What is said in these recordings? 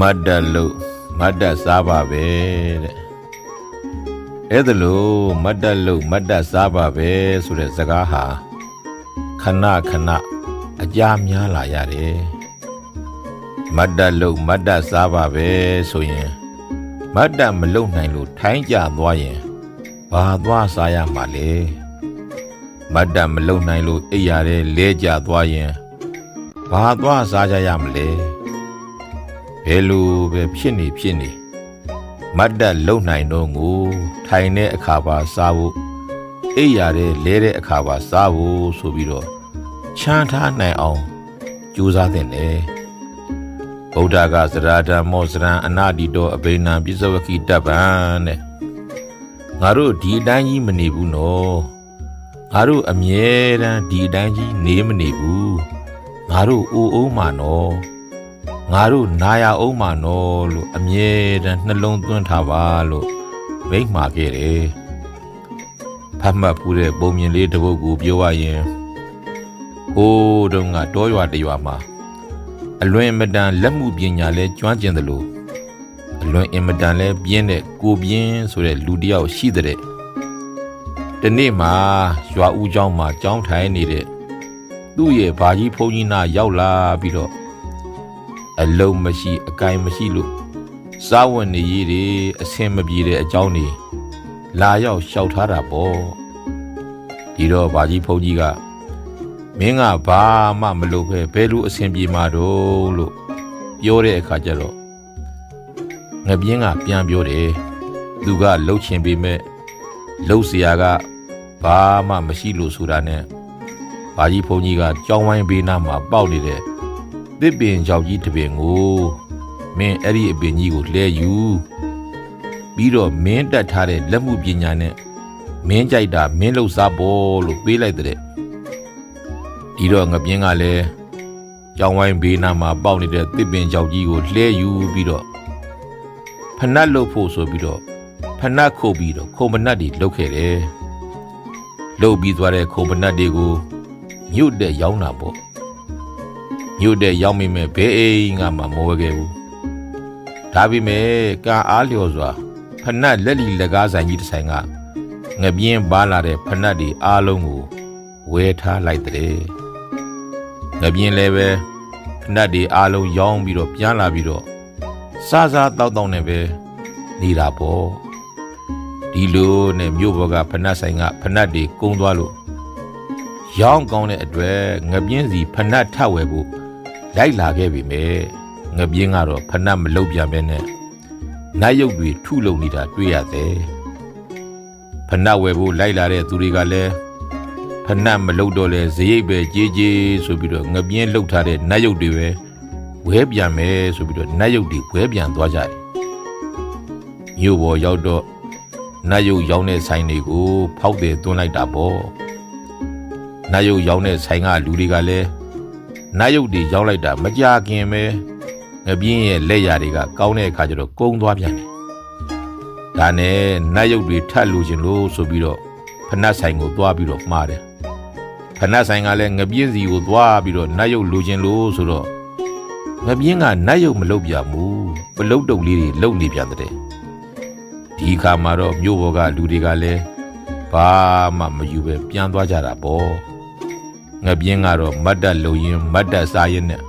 မတ်တက်လို့မတ်တက်စားပါပဲတဲ့အဲ့ဒါလို့မတ်တက်လို့မတ်တက်စားပါပဲဆိုတဲ့စကားဟာခဏခဏအကြာများလာရတယ်မတ်တက်လို့မတ်တက်စားပါပဲဆိုရင်မတ်တက်မလုံနိုင်လို့ထိုင်းကြသွားရင်ဘာသွားစားရမှာလဲမတ်တက်မလုံနိုင်လို့အိပ်ရတဲ့လဲကြသွားရင်ဘာသွားစားကြရမလဲ ဘယ်လိုပဲဖြစ်နေဖြစ်နေမတ်တက်လုံနိုင်တော့ကို ထိုင်တဲ့အခါပါစားဖို့အိပ်ရတဲ့လဲတဲ့အခါပါစားဖို့ဆိုပြီးတော့ချမ်းထားနိုင်အောင်ကြိုးစားတဲ့လေဗုဒ္ဓကသရဓမ္မောစရံအနာတိတောအဘိနံပိစဝကိတပ္ပံတဲ့ငါတို့ဒီအတိုင်းကြီးမနေဘူးနော်ငါတို့အမြဲတမ်းဒီအတိုင်းကြီးနေမနေဘူးငါတို့အိုအိုးမှာနော် ငါတို့နာရအောင်မနော်လို့အမြဲတမ်းနှလုံးသွင်းထားပါလို့မိန့်မှာခဲ့တယ်။ဖတ်မှတ်ဖူးတဲ့ပုံမြင်လေးတစ်ပုဒ်ကိုပြောရရင်ဟိုးတုန်းကတောရွာတရွာမှာအလွန်အင်မတန်လက်မှုပညာလဲကျွမ်းကျင်တယ်လို့အလွန်အင်မတန်လဲပြင်းတဲ့ကိုပြင်းဆိုတဲ့လူတစ်ယောက်ရှိတဲ့။ဒီနေ့မှာရွာဦးเจ้าမှာကြောင်းထိုင်နေတဲ့သူ့ရဲ့ဘာကြီးဖုန်းကြီးနာရောက်လာပြီးတော့ အလုံးမရှိအကင်မရှိလို့စားဝင်နေရည်တွေအဆင်မပြေတဲ့အကြောင်းတွေလာရောက်လျှောက်ထားတာပေါ့ဒီတော့ဘာကြီးဖုန်းကြီးကမင်းကဘာမှမလုပ်ပဲဘယ်လိုအဆင်ပြေမှာတော့လို့ပြောတဲ့အခါကျတော့ငပြင်းကပြန်ပြောတယ်သူကလှုပ်ချင်ပေမဲ့လှုပ်เสียကဘာမှမရှိလို့ဆိုတာနဲ့ဘာကြီးဖုန်းကြီးကကြောင်းဝိုင်းဘေးနားမှာပေါက်နေတဲ့ တစ်ပင်ကြောက်ကြီးတစ်ပင်ကိုမင်းအဲ့ဒီအပင်ကြီးကိုလဲယူပြီးတော့မင်းတက်ထားတဲ့လက်မှုပညာနဲ့မင်းကြိုက်တာမင်းလှုပ်စားပေါ်လို့ပေးလိုက်တဲ့ဒီတော့ငပြင်းကလည်းကြောင်ဝိုင်းဘေးနားမှာပေါက်နေတဲ့တစ်ပင်ကြောက်ကြီးကိုလှဲယူပြီးတော့ဖနတ်လှုပ်ဖို့ဆိုပြီးတော့ဖနတ်ခုတ်ပြီးတော့ခုံမနတ်တွေလှုပ်ခဲ့တယ်လှုပ်ပြီးသွားတဲ့ခုံမနတ်တွေကိုမြုပ်တဲ့ရောင်းတာပေါ့ ညို့တဲ့ရောက်မိမဲ့ဘဲအိမ်ကမှမဝဲခဲ့ဘူးဒါပေမဲ့ကံအားလျော်စွာဖနတ်လက်လီလက်ကားဆိုင်ကြီးတစ်ဆိုင်ကငပြင်းပါလာတဲ့ဖနတ်တွေအားလုံးကိုဝဲထားလိုက်တဲ့ငပြင်းလည်းပဲဖနတ်တွေအားလုံးရောင်းပြီးတော့ပြန်လာပြီးတော့စားစားတောက်တောက်နဲ့ပဲနေတာပေါ့ဒီလိုနဲ့မြို့ဘော်ကဖနတ်ဆိုင်ကဖနတ်တွေကုန်းသွားလို့ရောင်းကောင်းတဲ့အတွက်ငပြင်းစီဖနတ်ထဝယ်ဖို့ လိုက်လာခဲ့ပြီမဲ့ငပြင်းကတော့ဖဏတ်မလုတ်ပြန်ပဲနဲ့နတ်ရုပ်တွေထုလုံနေတာတွေ့ရတယ်ဖဏတ်ဝယ်ဖို့လိုက်လာတဲ့သူတွေကလည်းဖဏတ်မလုတ်တော့လဲဇရိတ်ပဲကြေးကြေးဆိုပြီးတော့ငပြင်းလုတ်ထားတဲ့နတ်ရုပ်တွေပဲဝဲပြန်မယ်ဆိုပြီးတော့နတ်ရုပ်တွေဝဲပြန်သွားကြတယ်မြို့ပေါ်ရောက်တော့နတ်ရုပ်ရောင်းတဲ့ဆိုင်တွေကိုဖောက်တယ်သွင်းလိုက်တာပေါ့နတ်ရုပ်ရောင်းတဲ့ဆိုင်ကလူတွေကလည်း နတ်ရုပ်တွေရောက်လိုက်တာမကြခင်ပဲငပြင်းရဲ့လက်ရာတွေကကောင်းတဲ့အခါကျတော့ကုန်းသွားပြန်တယ်။ဒါနဲ့နတ်ရုပ်တွေထပ်လူခြင်းလို့ဆိုပြီးတော့ဖနတ်ဆိုင်ကိုသွားပြီးတော့မှားတယ်။ဖနတ်ဆိုင်ကလည်းငပြင်းစီကိုသွားပြီးတော့နတ်ရုပ်လူခြင်းလို့ဆိုတော့ငပြင်းကနတ်ရုပ်မလုတ်ပြဘူးပလုတ်တုပ်လေးတွေလုတ်နေပြန်တဲ့။ဒီခါမှာတော့မြို့ဘော်ကလူတွေကလည်းဘာမှမယူပဲပြန်သွားကြတာပေါ့။ ငပြင်းကတော့မတ်တက်လုံရင်မတ်တက်စားရင်နဲ့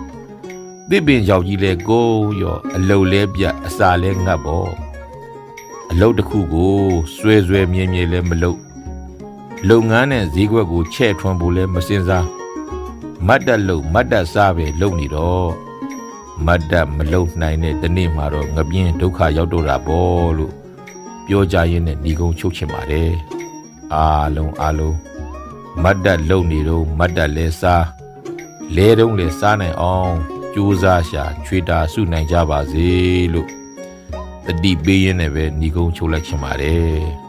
တစ်ပင်ရောက်ကြီးလဲကိုရောအလုတ်လဲပြတ်အစာလဲငတ်ပေါ့အလုတ်တစ်ခုကိုစွဲစွဲမြဲမြဲလဲမလုတ်လုပ်ငန်းနဲ့ဈေးကွက်ကိုချဲ့ထွန်းဖို့လဲမစင်စားမတ်တက်လုံမတ်တက်စားပဲလုံနေတော့မတ်တက်မလုံနိုင်တဲ့ဒီနေ့မှာတော့ငပြင်းဒုက္ခရောက်တော့တာပေါ့လို့ပြောကြရင်းနဲ့ညီကုံချုပ်ချင်ပါတယ်အားလုံးအားလုံး မတ်တက်လုံနေတော့မတ်တက်လဲစားလဲတုံးလဲစားနိုင်အောင်ကြိုးစားရှာချွေတာစုနိုင်ကြပါစေလို့တတိပေးရင်းနဲ့ပဲညီကုန်းချုပ်လိုက်ချင်ပါတယ်